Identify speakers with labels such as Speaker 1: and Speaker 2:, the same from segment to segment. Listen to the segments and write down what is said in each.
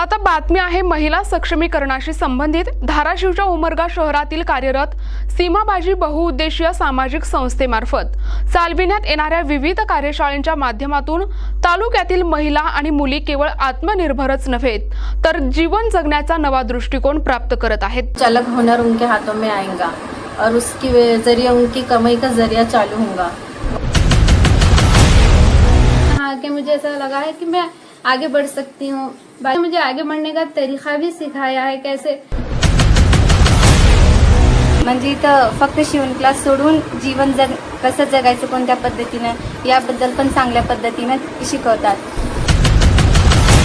Speaker 1: आता बातमी आहे महिला सक्षमीकरणाशी संबंधित. धाराशिवच्या उमरगा शहरातील कार्यरत सीमाबाजी बहुउद्देशीय सामाजिक संस्थेमार्फत चालविण्यात येणाऱ्या विविध कार्यशाळेंच्या माध्यमातून तालुक्यातील महिला आणि मुली केवळ आत्मनिर्भरच नव्हे तर जीवन जगण्याचा नवा दृष्टिकोन प्राप्त करत आहेत.
Speaker 2: चालक होणार उनके हाथों में आएगा और उसकी वे- उनकी कमाई का जरिया चालू होगा।
Speaker 3: आगे मुझे ऐसा लगा है कि मैं आगे बढ़ सकती हूँ। बाकी मुझे आगे बढ़ने का तरीका भी सिखाया है कैसे।
Speaker 4: म्हणजे इथं फक्त शिवण क्लास सोडून जीवन जग कसं जगायचं कोणत्या पद्धतीनं याबद्दल पण चांगल्या पद्धतीनं शिकवतात.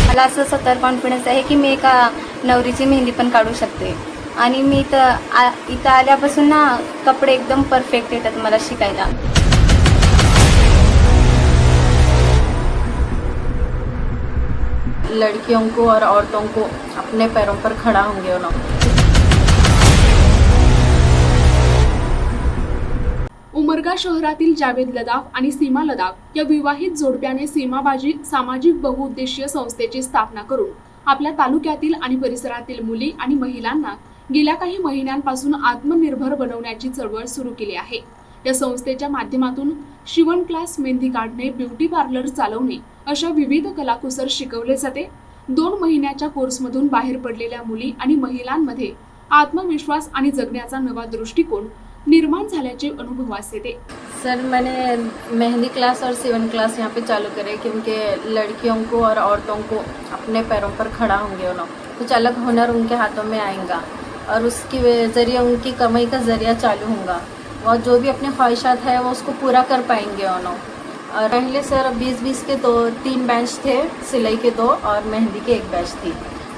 Speaker 4: मला असं सतर कॉन्फिडन्स आहे की मी एका नवरीची मेहंदी पण काढू शकते. आणि मी इथं आ इथं आल्यापासून ना कपडे एकदम परफेक्ट येतात मला शिकायला.
Speaker 2: लड़कियों को और औरतों को अपने पैरों पर खड़ा होंगे उन्होंने
Speaker 1: उमरगा शहरातील जावेद लदाख आणि सीमा लदाख या विवाहित जोडप्याने सीमाबाजी सामाजिक बहुउद्देशीय संस्थेची स्थापना करून आपल्या तालुक्यातील आणि परिसरातील मुली आणि महिलांना गेल्या काही महिन्यांपासून आत्मनिर्भर बनवण्याची चळवळ सुरू केली आहे. या संस्थेच्या माध्यमातून शिवण क्लास मेहंदी काढणे ब्युटी पार्लर चालवणे अशा विविध कलाकुसर शिकवले जाते. दोन महिन्याच्या कोर्समधून बाहेर पडलेल्या मुली आणि महिलांमध्ये आत्मविश्वास आणि जगण्याचा नवा दृष्टिकोन निर्माण झाल्याचे अनुभवास येते.
Speaker 2: सर मैंने मेहंदी क्लास और सिवन क्लास यहाँ पे चालू करे क्योंकि लड़कियों को और औरतों को अपने पैरों पर खड़ा होंगे उन्हों। कुछ अलग हुनर उनके हाथों में आएगा और उसकी वे- जरिए उनकी कमाई का जरिया चालू होगा। और जो भी अपने ख्वाहिशात है वो उसको पूरा कर पाएंगे उन्होंने और पहले सर बीस बीस के दो तीन बैच थे सिलाई के दो और मेहंदी के एक बैच थी।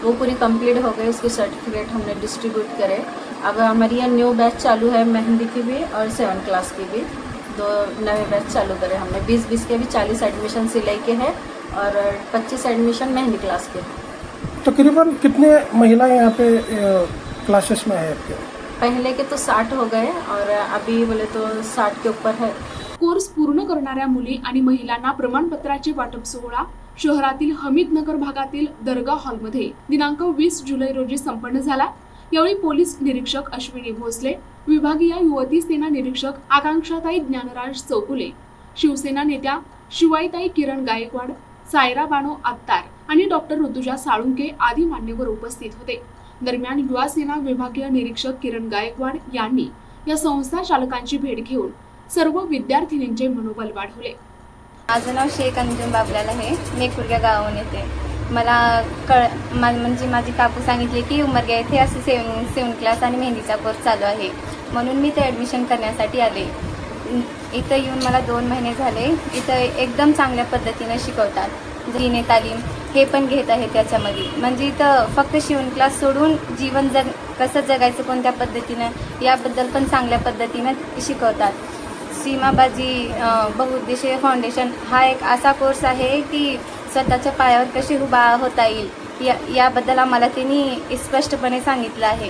Speaker 2: वो पूरी कंप्लीट हो गई उसके सर्टिफिकेट हमने डिस्ट्रीब्यूट करे। अब हमारी यहाँ न्यू बैच चालू है मेहंदी की भी और सेवन क्लास की भी। दो नए बैच चालू करे हमने। बीस बीस के भी चालीस एडमिशन सिलाई के हैं और पच्चीस एडमिशन मेहंदी क्लास के
Speaker 5: तकरीबन कितने महिला यहाँ पे क्लासेस में है आपके?
Speaker 2: पहले के तो साठ हो गए और अभी बोले तो साठ के ऊपर है।
Speaker 1: कोर्स पूर्ण करणाऱ्या मुली आणि महिलांना प्रमाणपत्राचे वाटप सोहळा शहरातील हमीदनगर भागातील दर्गा हॉलमध्ये दिनांक वीस जुलै रोजी संपन्न झाला. यावेळी पोलीस निरीक्षक अश्विनी भोसले विभागीय युवती सेना निरीक्षक आकांक्षाताई ज्ञानराज चौकुले शिवसेना नेत्या शिवाईताई किरण गायकवाड सायरा बानो आत्तार आणि डॉक्टर ऋतुजा साळुंके आदी मान्यवर उपस्थित होते. दरम्यान युवा सेना विभागीय निरीक्षक किरण गायकवाड यांनी या संस्था चालकांची भेट घेऊन सर्व विद्यार्थिनींचे मनोबल वाढवले.
Speaker 4: माझं नाव शेख अंजुम बाबलाल आहे. मी एकुरग्या गावाहून येते. मला कळ मा म्हणजे माझी काकू सांगितले की उमरग्या येथे असे सेवन सेवन क्लास आणि मेहंदीचा कोर्स चालू आहे. म्हणून मी ते ॲडमिशन करण्यासाठी आले. इथं येऊन मला दोन महिने झाले. इथं एकदम चांगल्या पद्धतीनं शिकवतात. जीने तालीम हे पण घेत आहे त्याच्यामध्ये. म्हणजे इथं फक्त शिवण क्लास सोडून जीवन जग कसं जगायचं कोणत्या पद्धतीनं याबद्दल पण चांगल्या पद्धतीनं शिकवतात. सीमाबाजी बहुउद्देशीय फाउंडेशन हा एक असा कोर्स आहे की स्वतःच्या पायावर कशी उभा होता येईल या याबद्दल आम्हाला त्यांनी स्पष्टपणे सांगितलं आहे.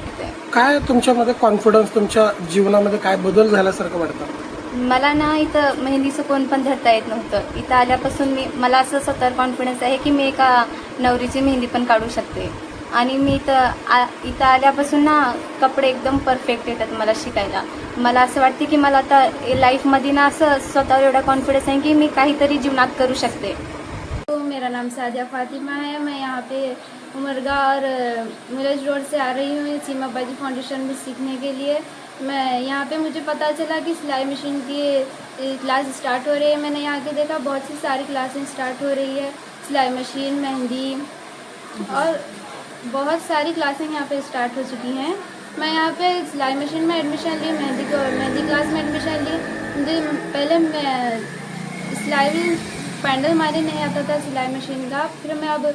Speaker 5: काय तुमच्यामध्ये कॉन्फिडन्स तुमच्या जीवनामध्ये काय बदल झाल्यासारखं वाटतं?
Speaker 4: मला ना इथं मेहंदीचं कोण पण धरता येत नव्हतं. इथं आल्यापासून मी मला असं स्वतःवर कॉन्फिडन्स आहे की मी एका नवरीची मेहंदी पण काढू शकते. आणि मी इथं आ इथं आल्यापासून ना कपडे एकदम परफेक्ट येतात मला शिकायला. मला असं वाटते की मला आता लाईफमध्ये ना असं स्वतःवर एवढा कॉन्फिडन्स आहे की मी काहीतरी जीवनात करू शकते.
Speaker 3: तो मेरा नाम सादिया फातिमा है मैं यहाँ पे उमरगा और अ, मिरज रोड से आ रही हूँ सीमा बाजी फाउंडेशन में सीखने के लिए। मैं यहाँ पे मुझे पता चला कि सिलाई मशीन की क्लास स्टार्ट हो रही है। मैंने यहाँ के देखा बहुत सी सारी क्लासेस स्टार्ट हो रही है। सिलाई मशीन मेहंदी और बहुत सारी क्लासें यहाँ पे स्टार्ट हो चुकी हैं। मैं यहाँ पे सिलाई मशीन में एडमिशन ली, मेहंदी को, मेहंदी क्लास में एडमिशन ली। मुझे पहले मैं सिलाई भी पैंडल मारे नहीं आता था सिलाई मशीन का। फिर मैं अब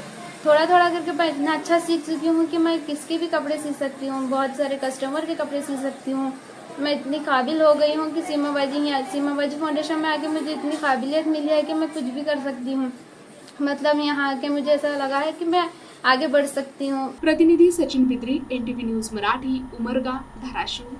Speaker 3: थोड़ा थोड़ा करके मैं इतना अच्छा सीख चुकी हूँ कि मैं किसके भी कपड़े सी सकती हूँ, बहुत सारे कस्टमर के कपड़े सी सकती हूँ। मैं इतनी काबिल हो गई हूँ कि सीमाबाजी सीमा सीमाबाजी फाउंडेशन में आके मुझे इतनी काबिलियत मिली है कि मैं कुछ भी कर सकती हूँ। मतलब यहाँ आके मुझे ऐसा लगा है कि मैं आगे बढ़ सकती हूँ।
Speaker 1: प्रतिनिधि सचिन पित्री एनटीवी न्यूज मराठी उमरगा धाराशिव।